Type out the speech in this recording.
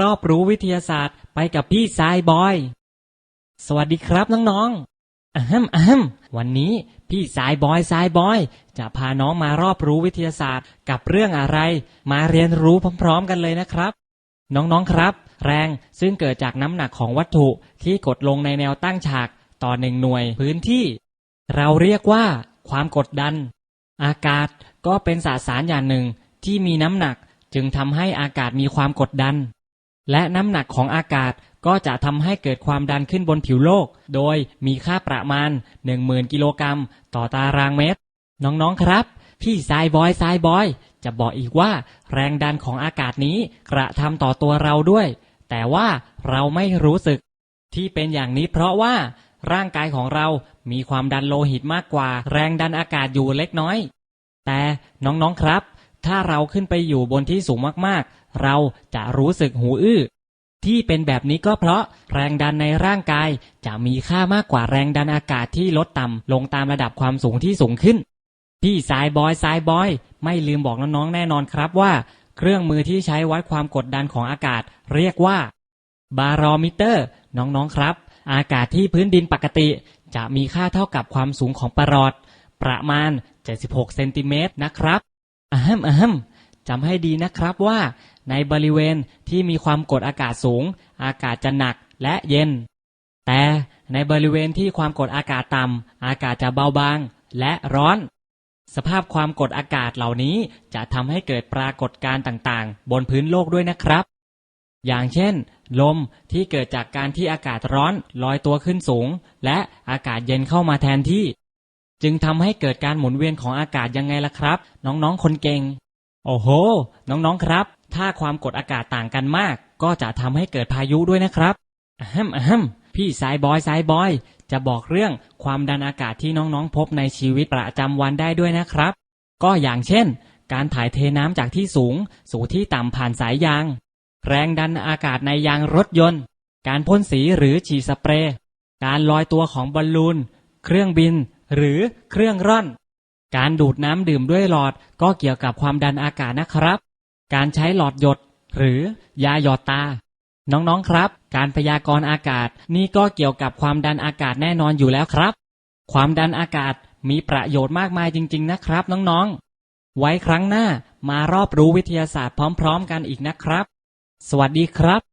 รอบรู้วิทยาศาสตร์ไปกับพี่สายบอย สวัสดีครับน้องๆอะฮัมอะฮัมวันนี้พี่สายบอยสายบอย จะพาน้องมารอบรู้วิทยาศาสตร์กับเรื่องอะไร มาเรียนรู้พร้อมๆกันเลยนะครับ น้องๆครับ แรงซึ่งเกิดจากน้ำหนักของวัตถุที่กดลงในแนวตั้งฉากต่อหนึ่งหน่วยพื้นที่ เราเรียกว่า ความกดดัน อากาศก็เป็นสสารอย่างหนึ่งที่มีน้ำหนักจึงทำให้อากาศมีความกดดัน และน้ำหนักของอากาศก็จะทำให้เกิดความดันขึ้นบนผิวโลก โดยมีค่าประมาณ 10,000 กิโลกรัมต่อตารางเมตร น้องๆครับ พี่สายบอยสายบอย จะบอกอีกว่า แรงดันของอากาศนี้กระทำต่อตัวเราด้วย แต่ว่าเราไม่รู้สึก ที่เป็นอย่างนี้เพราะว่า ร่างกายของเรามีความดันโลหิตมากกว่า แรงดันอากาศอยู่เล็กน้อย แต่น้องๆครับ ถ้าเราขึ้นไปอยู่บนที่สูงมากๆ เราจะรู้สึกหูอื้อ ที่เป็นแบบนี้ก็เพราะแรงดันในร่างกายจะมีค่ามากกว่าแรงดันอากาศที่ลดต่ำลงตามระดับความสูงที่สูงขึ้น พี่สายบอยสายบอย ไม่ลืมบอกน้องๆแน่นอนครับว่า เครื่องมือที่ใช้วัดความกดดันของอากาศ เรียกว่า บารอมิเตอร์ น้องๆครับ อากาศที่พื้นดินปกติ จะมีค่าเท่ากับความสูงของปรอดประมาณ 76เซนติเมตรนะครับอะฮัมอะฮัม จำให้ดีนะครับว่าในบริเวณที่มีความกดอากาศสูง อากาศจะหนักและเย็น แต่ในบริเวณที่ความกดอากาศต่ำอากาศจะเบาบางและร้อน สภาพความกดอากาศเหล่านี้จะทำให้เกิดปรากฏการณ์ต่างๆ บนพื้นโลกด้วยนะครับ อย่างเช่น ลมที่เกิดจากการที่อากาศร้อนลอยตัวขึ้นสูง และอากาศเย็นเข้ามาแทนที่ จึงทำให้เกิดการหมุนเวียนของอากาศยังไงล่ะครับ น้องๆคนเก่ง โอ้โห น้องๆครับ ถ้าความกดอากาศต่างกันมาก ก็จะทำให้เกิดพายุด้วยนะครับอฮัมอฮัมพี่สายบอยสายบอย จะบอกเรื่องความดันอากาศที่น้องๆ พบในชีวิตประจำวันได้ด้วยนะครับ ก็อย่างเช่น การถ่ายเทน้ำจากที่สูง สู่ที่ต่ำผ่านสายยาง แรงดันอากาศในยางรถยนต์ การพ่นสีหรือฉีดสเปรย์ การลอยตัวของบอลลูน เครื่องบิน หรือเครื่องร่อน การดูดน้ำดื่มด้วยหลอดก็เกี่ยวกับความดันอากาศนะครับ การใช้หลอดหยด หรือยาหยอดตา น้องๆครับ การพยากรณ์อากาศนี่ก็เกี่ยวกับความดันอากาศแน่นอนอยู่แล้วครับ ความดันอากาศมีประโยชน์มากมายจริง ๆ นะครับ น้องๆ ไว้ครั้งหน้ามารอบรู้วิทยาศาสตร์พร้อม ๆ กันอีกนะครับ สวัสดีครับ